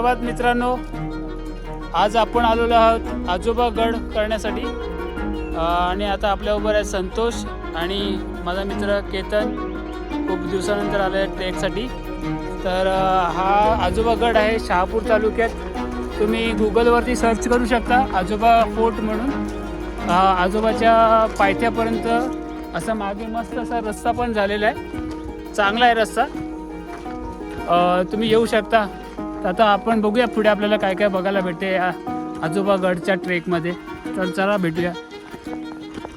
सुप्रभात मित्रांनो. आज आपण आलेलो आहोत आजोबा गड करण्यासाठी. आणि आता आपल्या उभं आहे संतोष आणि माझा मित्र केतन. खूप दिवसानंतर आले आहे ट्रेकसाठी तर हा आजोबा गड आहे शहापूर तालुक्यात. तुम्ही गुगलवरती सर्च करू शकता आजोबा फोर्ट म्हणून. आजोबाच्या पायथ्यापर्यंत असा मागे मस्त असा रस्ता पण झालेला आहे. चांगला आहे रस्ता. तुम्ही येऊ शकता. तर आता आपण बघूया पुढे आपल्याला काय काय बघायला भेटते या आजोबा गडच्या ट्रेकमध्ये तर चला भेटूया.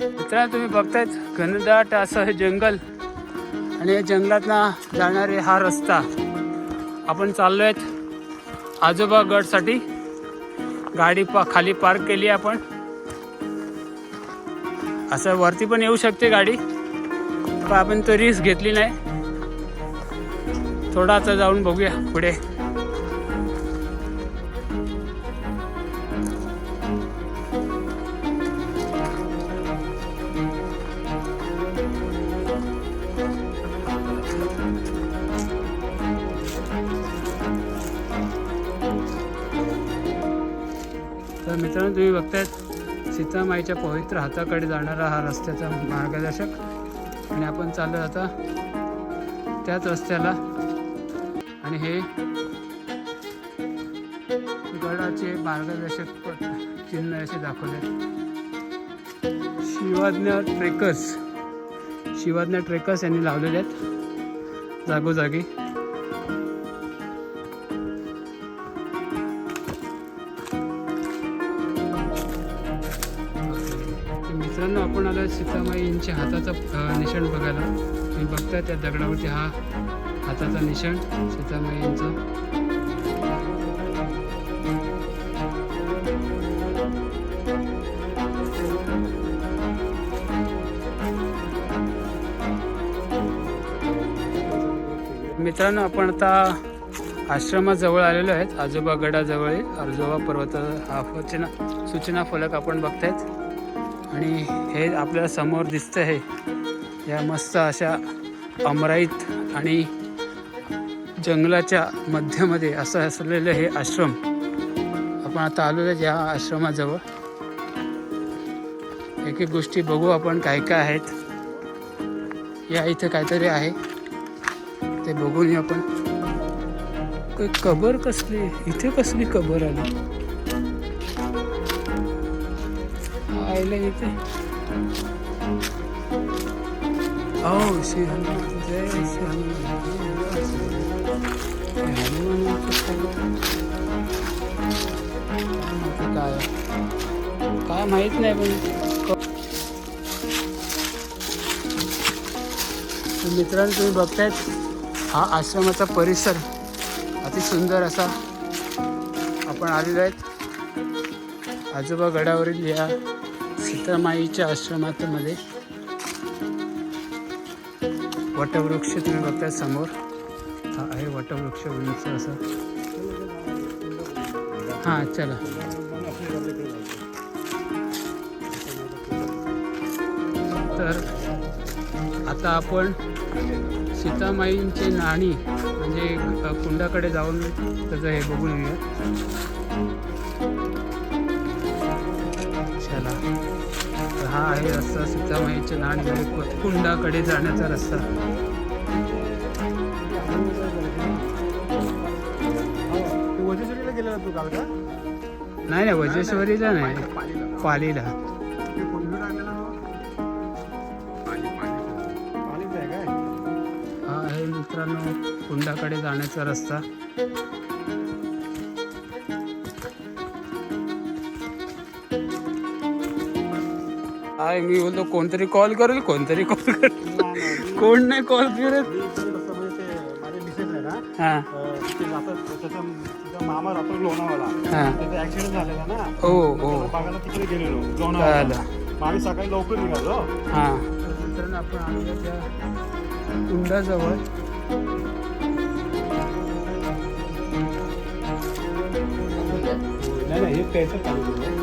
मित्रांनो तुम्ही बघतायत घनदाट असं हे जंगल. आणि या जंगलातनं जाणारे हा रस्ता. आपण चाललो आहेत आजोबा गडसाठी. गाडी पा खाली पार्क केली आहे आपण. असं वरती पण येऊ शकते गाडी. पण आपण तो रिस्क घेतली नाही. थोडा आता जाऊन बघूया पुढे. मित्रांनो तुम्ही बघतायत सीतामाईच्या पवित्र हाताकडे जाणारा हा रस्त्याचा मार्गदर्शक. आणि आपण चाललो आता त्याच रस्त्याला. आणि हे गडाचे मार्गदर्शक चिन्ह असे दाखवले. शिवाज्ञा ट्रेकर्स. शिवाज्ञा ट्रेकर्स यांनी लावलेले आहेत जागोजागी. तुम्हाला आपण सीतामाई यांच्या हाताचा निशाण बघायला. तुम्ही बघताय त्या दगडावरती हा हाताचा निशाण सीतामाई यांचा. मित्रांनो आपण आता आश्रमाजवळ आलेलो आहेत. आजोबा गडाजवळ आजोबा पर्वत हा सूचना सूचना फलक आपण बघतायत. आणि हे आपल्याला समोर दिसतं आहे या मस्त अशा अमराईत आणि जंगलाच्या मध्यामध्ये असं असलेलं हे आश्रम. आपण आता आलेलो आहे या आश्रमाजवळ. एक एक गोष्टी बघू आपण काय काय आहेत. या इथं काहीतरी आहे. ते बघून येऊ आपण. काही कबर कसली इथे कसली कबर आली? आईला इथे हो श्री हनुमान जय श्री हनुमान काय? काय माहीत नाही पण. मित्रांनो तुम्ही बघतायत हा आश्रमाचा परिसर अति सुंदर असा आपण आलेलो आहेत. आजोबा गडावरील या सीतामाईच्या आश्रमामध्ये वटवृक्ष तुम्ही बघताय समोर हा आहे वटवृक्ष उंच असं. हां चला. तर आता आपण सीतामाईंचे नाणी म्हणजे कुंडाकडे जाऊन त्याचं हे बघून येऊया. आहे रस्ता सीतामाईच्या लहान कु- कुंडाकडे जाण्याचा रस्ता. गेलेला तू नाही नाही वजेश्वरीला नाही पालीला. हा आहे मित्रांनो कुंडाकडे जाण्याचा रस्ता. आहे मी बोलतो कोणतरी कॉल करेल कोणतरी कॉल करेल. कोण नाही कॉल करत हा. त्याचा मामा राहतो हा. त्याचा ऍक्सिडेंट झालेला ना. हो हो. बघायला तिकडे गेलेलो आम्ही सकाळी लवकर निघालो. हा. मित्रांनो आपण आलेलो त्या कुंडाजवळ नाही नाही हे पाणी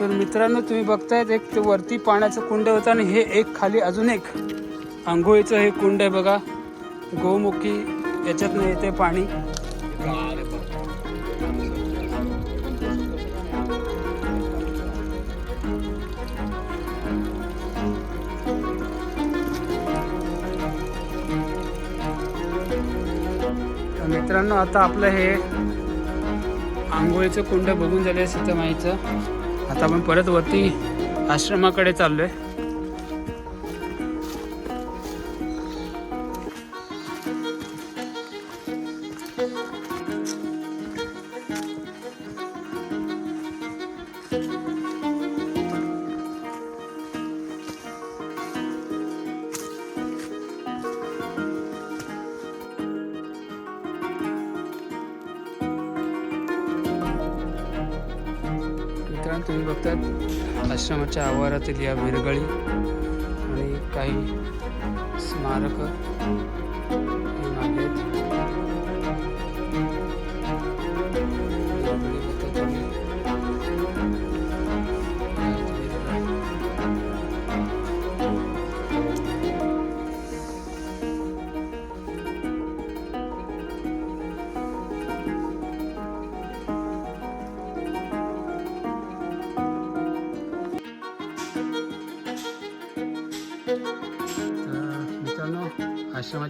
तर मित्रांनो तुम्ही बघतायत एक ते वरती पाण्याचं कुंड होतं आणि हे एक खाली अजून एक आंघोळीचं हे कुंड आहे बघा. गोमुखी याच्यातनं येते पाणी. मित्रांनो आता आपलं हे आंघोळीचं कुंड बघून झालं सीतामाईचं आता आपण परत वरती आश्रमाकडे चाललोय. आहे शकतात आश्रमाच्या आवारातील या विरगळी आणि काही स्मारकं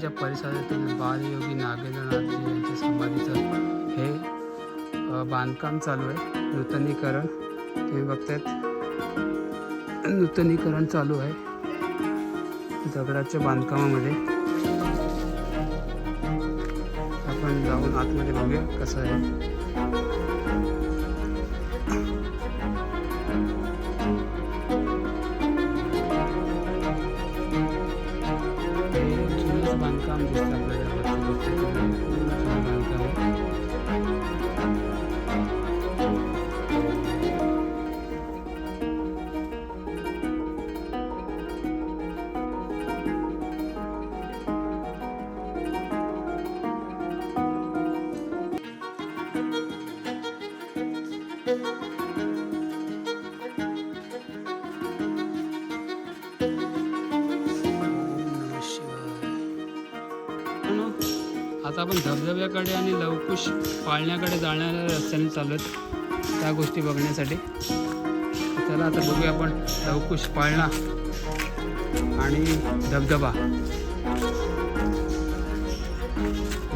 आश्रमाच्या परिसरातील बालयोगी नागेंद्रनाथजी यांच्या समाधीचं हे बांधकाम चालू आहे. नूतनीकरण तुम्ही बघतायत. नूतनीकरण चालू आहे. दगडाच्या बांधकामामध्ये. आपण जाऊन आतमध्ये बघूया कसं आहे. आता आपण धबधब्याकडे आणि लवकुश पाळण्याकडे जाणाऱ्या रस्त्याने चालू आहेत त्या गोष्टी बघण्यासाठी. चला आता बघूया आपण लवकुश पाळणा आणि धबधबा.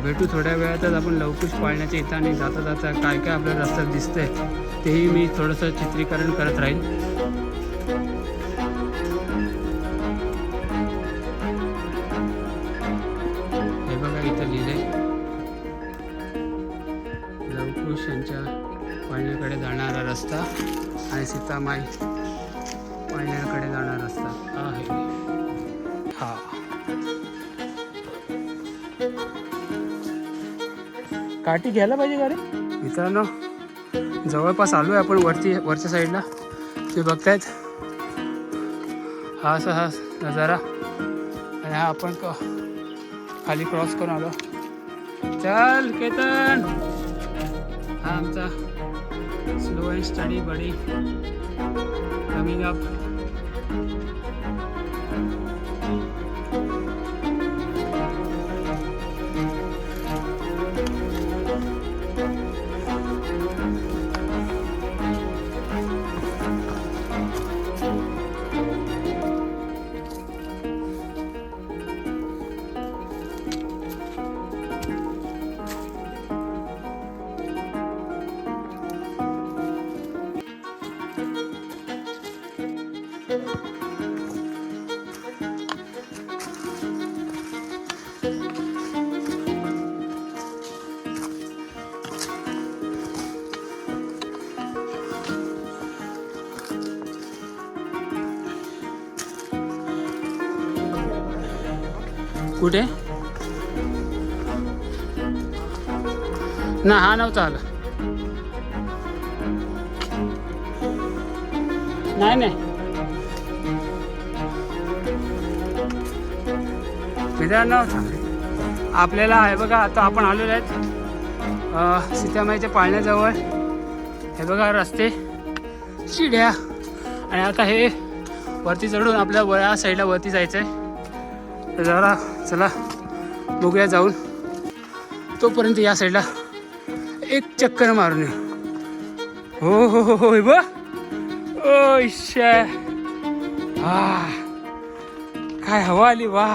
भेटू थोड्या वेळातच आपण लवकुश पाळण्याच्या इथं आणि जाता जाता काय काय आपल्या रस्त्यात दिसतंय तेही मी थोडंसं चित्रीकरण करत राहील आणि सीतामाई पाळण्याकडे जाणारा रस्ता आहे. हा. काठी घ्यायला पाहिजे का रे मित्रांनो जवळपास आलो आहे आपण वरती वरच्या साईडला. ते बघतायत. हा असा हा नजारा. आणि हा आपण खाली क्रॉस करून आलो. चल केतन. हा आमचा slow and steady buddy coming up. कुठे? ना हा नव्हता आला. नाही नाही. मित्रांनो आपल्याला हे बघा आता आपण आलेलो आहेत सीतामाईच्या पाळण्याजवळ. हे बघा रस्ते शिड्या. आणि आता हे वरती चढून आपल्या वया साईडला वरती जायचं आहे तर जरा चला बघूया जाऊन. तोपर्यंत या साईडला एक चक्कर मारून येऊ हो हो हो हो हे हा काय हवा आली वा.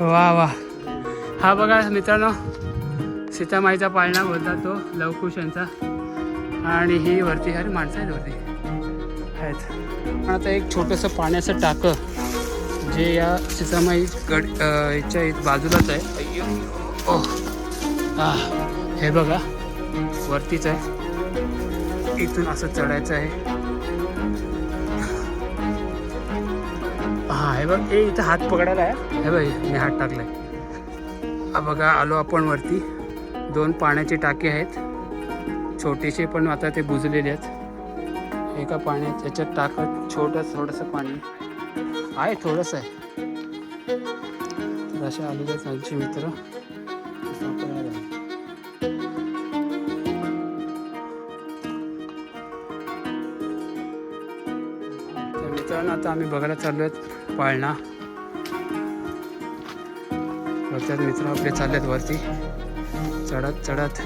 वा वा. हा बघा मित्रांनो सीतामाईचा पाळणा बोलतात तो लवकुश यांचा आणि ही वरती अरे माणसं आहेत वरती. आहेत. पण आता एक छोटंसं पाण्याचं टाकं. जे या सीतामाई गड याच्या इथं बाजूलाच आहे. ओ हा हे बघा वरतीच आहे. इथून असं चढायचं आहे. हा हे बघ हे इथं हात पकडायला आहे. हे बघ मी हात टाकलाय. हा बघा आलो आपण वरती. दोन पाण्याचे टाके आहेत. छोटेसे पण आता ते बुजलेले आहेत. एका पाण्यात त्याच्यात टाकत छोटं थोडंसं पाणी. आहे थोडंसं आहे. तर असे आलेले आहेत मित्र. तर मित्रांनो आता आम्ही बघायला चाललो आहेत पाळणा. वरच्यात मित्र आपले चालले आहेत वरती. चढत चढत.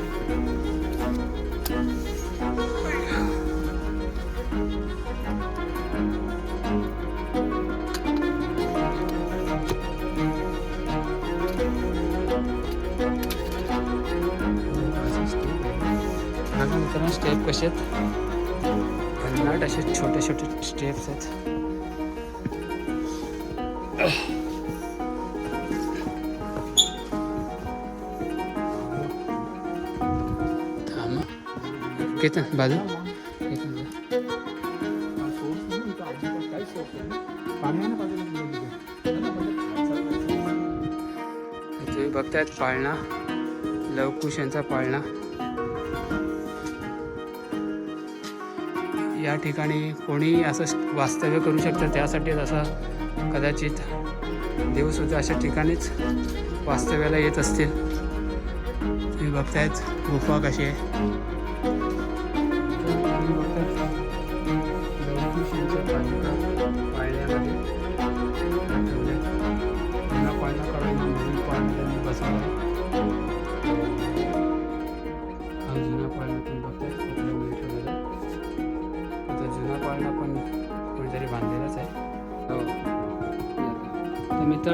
कसे आहेत? भन्नाट असे छोटे छोटे स्टेप्स आहेत. किती बाजू. तुम्ही बघतायत पाळणा लवकुश यांचा पाळणा. या ठिकाणी कोणी असं वास्तव्य करू शकतं त्यासाठी असा कदाचित देवसुद्धा अशा ठिकाणीच वास्तव्याला येत असतील. तुम्ही बघतायत गुफा कशी आहे?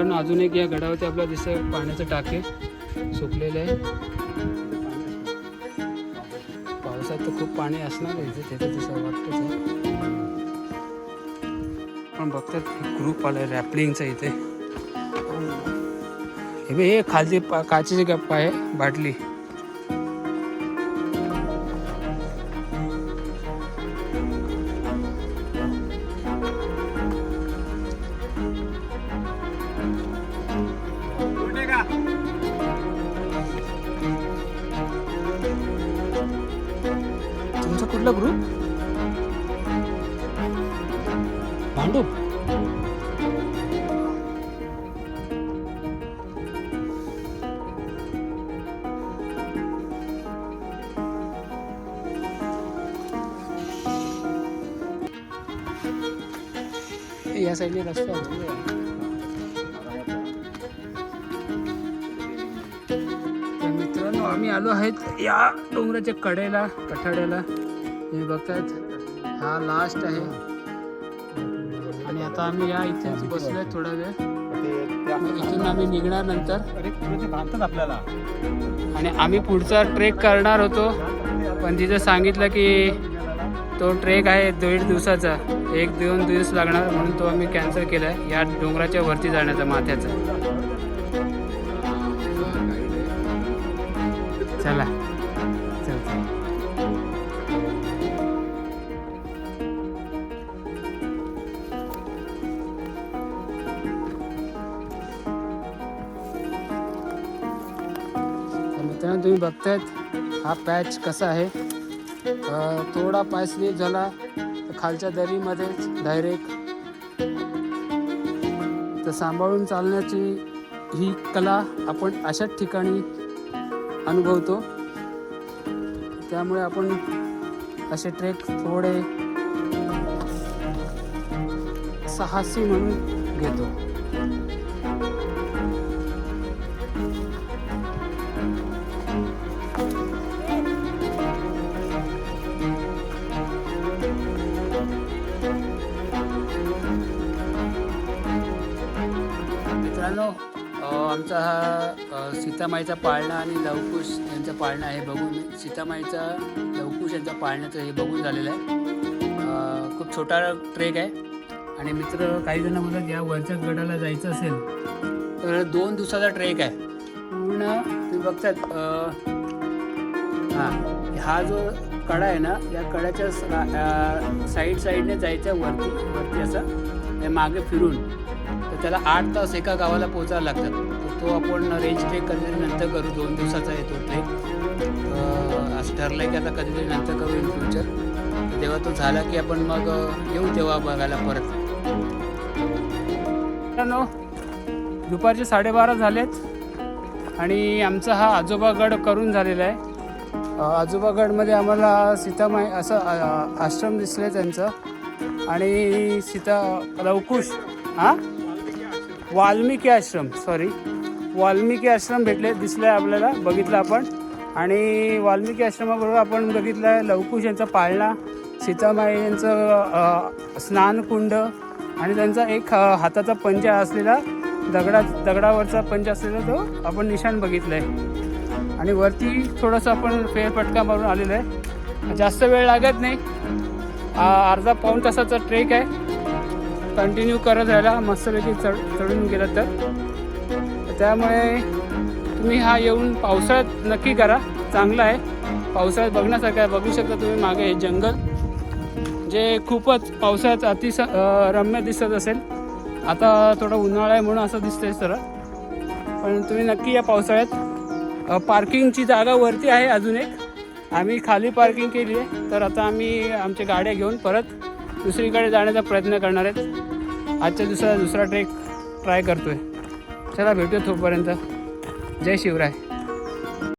मित्रांनो अजून एक या गडावरती आपल्याला दिसतं पाण्याचं टाके सुकलेलं आहे. पावसात तर खूप पाणी असणार आहे इथे तिथे तसं वाटतं पण बघतात ग्रुप आलाय रॅपलिंगचा इथे. हे हे खालची पा काचेची गप्पा आहे बाटली. तुमचा कुठला ग्रुप भांडूप या साईडने रस्ता मित्रांनो आम्ही आलो आहेत या डोंगराच्या कडेला कठाड्याला. तुम्ही बघतायत. हा लास्ट आहे. आणि आता आम्ही या इथेच बसलोय थोडा वेळ. इथून आम्ही निघणार नंतर. आपल्याला आणि आम्ही पुढचा ट्रेक करणार होतो. पण तिथं सांगितलं की तो ट्रेक आहे दीड दिवसाचा. एक दोन दिवस लागणार म्हणून तो आम्ही कॅन्सल केला आहे या डोंगराच्या वरती जाण्याचा माथ्याचा. मित्रांनो तुम्ही बघतायत. हा पॅच कसा आहे? थोडा पाय स्लिप झाला. तर खालच्या दरीमध्येच डायरेक्ट तर सांभाळून चालण्याची ही कला आपण अशाच ठिकाणी अनुभवतो. त्यामुळे आपण असे ट्रेक थोडे साहसी म्हणून घेतो. आमचा हा सीतामाईचा पाळणा आणि लवकुश यांचा पाळणा हे बघून सीतामाईचा लवकुश यांचा पाळण्याचं हे बघून झालेलं आहे. खूप छोटा ट्रेक आहे. आणि मित्र काही जण म्हणतात या वरच्या गडाला जायचं असेल तर दोन दिवसाचा ट्रेक आहे. पूर्ण तुम्ही बघतात अ, हां हा जो कडा आहे ना या कड्याच्या साईड साईडने जायचं वरती वरती असं मागे फिरून तर त्याला आठ तास एका गावाला पोचायला लागतात. तो आपण रेंज ट्रेक कधीतरी नंतर करू दोन दिवसाचा येतो ट्रेक असं ठरलं आहे की आता कधीतरी नंतर करू इन फ्युचर तर तेव्हा तो झाला की आपण मग येऊ तेव्हा बघायला परत. मित्रांनो दुपारचे साडेबारा झालेत आणि आमचा हा आजोबागड करून झालेला आहे. आजोबागडमध्ये आम्हाला सीतामाई असं आश्रम आश्रम आहे त्यांचं. आणि सीता लवकुश हां? वाल्मिकी आश्रम सॉरी वाल्मिकी आश्रम भेटले दिसलं आहे आपल्याला बघितलं आपण. आणि वाल्मिकी आश्रमाबरोबर आपण बघितलं आहे लवकुश यांचा पाळणा सीतामाई यांचं स्नानकुंड आणि त्यांचा एक हाताचा पंजा असलेला दगडा दगडावरचा पंजा असलेला तो आपण निशाण बघितलं आहे आणि वरती थोडंसं आपण फेरफटका मारून आलेलं आहे. जास्त वेळ लागत नाही. अर्धा पाऊण तासाचा ट्रेक आहे. कंटिन्यू करत राहिला. मस्तपैकी चढ चढून गेलं तर. त्यामुळे तुम्ही हा येऊन पावसाळ्यात नक्की करा. चांगला आहे. पावसाळ्यात बघण्यासारखं आहे. बघू शकता तुम्ही मागे हे जंगल जे खूपच पावसाळ्यात अतिश रम्य दिसत असेल. आता थोडं उन्हाळा आहे म्हणून असं दिसतंय सरळ. पण तुम्ही नक्की या पावसाळ्यात. पार्किंगची जागा वरती आहे अजून एक. आम्ही खाली पार्किंग केली आहे. तर आता आम्ही आमच्या गाड्या घेऊन परत दुसरीकडे जाण्याचा प्रयत्न करणार आहेत. आजच्या दिवसाला दुसरा ट्रेक ट्राय करतो आहे चला भेटूया तोपर्यंत. जय शिवराय.